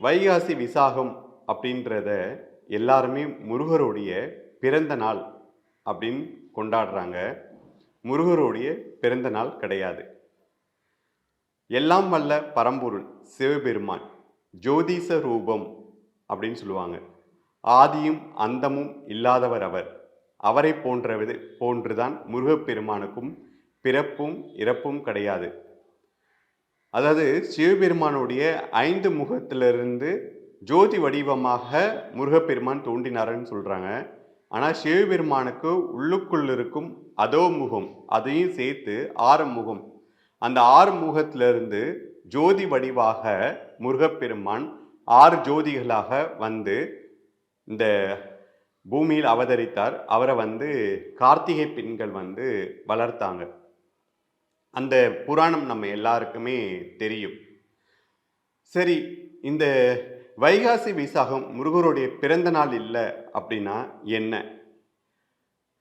வைகாசி விசாகம் அப்படின்றத எல்லாருமே முருகருடைய பிறந்த நாள் அப்படின்னு கொண்டாடுறாங்க. முருகருடைய பிறந்த நாள் கிடையாது. எல்லாம் வல்ல பரம்பொருள் சிவபெருமான் ஜோதிச ரூபம் அப்படின்னு சொல்லுவாங்க. ஆதியும் அந்தமும் இல்லாதவர் அவர். அவரை போன்றவது போன்றுதான் முருகப்பெருமானுக்கும் பிறப்பும் இறப்பும் கிடையாது. அதாவது சிவபெருமானுடைய ஐந்து முகத்திலிருந்து ஜோதி வடிவமாக முருகப்பெருமான் தோன்றினாருன்னு சொல்கிறாங்க ஆனால் சிவபெருமானுக்கு உள்ளுக்குள் இருக்கும் அதோ முகம் அதையும் சேர்த்து ஆறு முகம். அந்த ஆறு முகத்திலிருந்து ஜோதி வடிவாக முருகப்பெருமான் ஆறு ஜோதிகளாக வந்து இந்த பூமியில் அவதரித்தார். அவரை வந்து கார்த்திகை பெண்கள் வந்து வளர்த்தாங்க. அந்த புராணம் நம்ம எல்லாருக்குமே தெரியும். சரி இந்த வைகாசி விசாகம் முருகருடைய பிறந்த நாள் இல்லை அப்படின்னா என்ன?